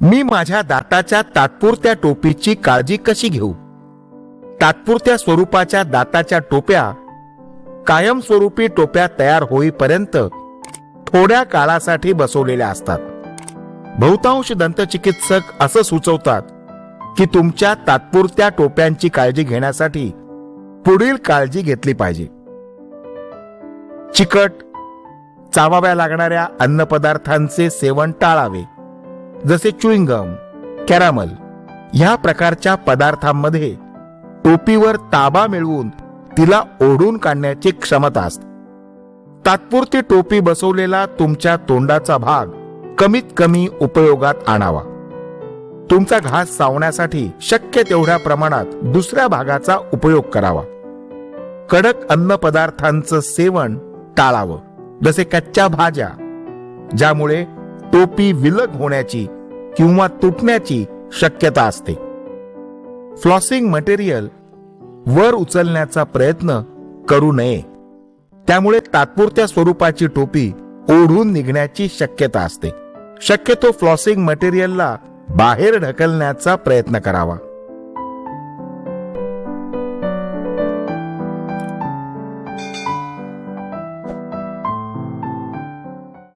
मी माझ्या दाताच्या तात्पुरत्या टोपीची काळजी कशी घेऊ? तात्पुरत्या स्वरूपाच्या दाताच्या टोप्या कायमस्वरूपी टोप्या तयार होईपर्यंत थोड्या काळासाठी बसवलेल्या असतात. बहुतांश दंतचिकित्सक असं सुचवतात की तुमच्या तात्पुरत्या टोप्यांची काळजी घेण्यासाठी पुढील काळजी घेतली पाहिजे. चिकट चावाव्या लागणाऱ्या अन्नपदार्थांचे सेवन टाळावे. जसे चुईंगम कॅरामल ह्या प्रकारच्या पदार्थांमध्ये टोपीवर ताबा मिळवून तिला ओढून काढण्याची क्षमता असते. तात्पुरती टोपी बसवलेला तुमच्या तोंडाचा भाग कमीत कमी उपयोगात आणावा. तुमचा घास सावण्यासाठी शक्य तेवढ्या प्रमाणात दुसऱ्या भागाचा उपयोग करावा. कडक अन्न पदार्थांचं सेवन टाळावं जसे कच्च्या भाज्या ज्यामुळे टोपी विलग होण्याची किंवा तुटण्याची शक्यता असते. फ्लॉसिंग मटेरियल वर उचलण्याचा प्रयत्न करू नये. त्यामुळे तात्पुरत्या स्वरूपाची टोपी ओढून निघण्याची शक्यता असते. शक्यतो फ्लॉसिंग मटेरियलला बाहेर ढकलण्याचा प्रयत्न करावा.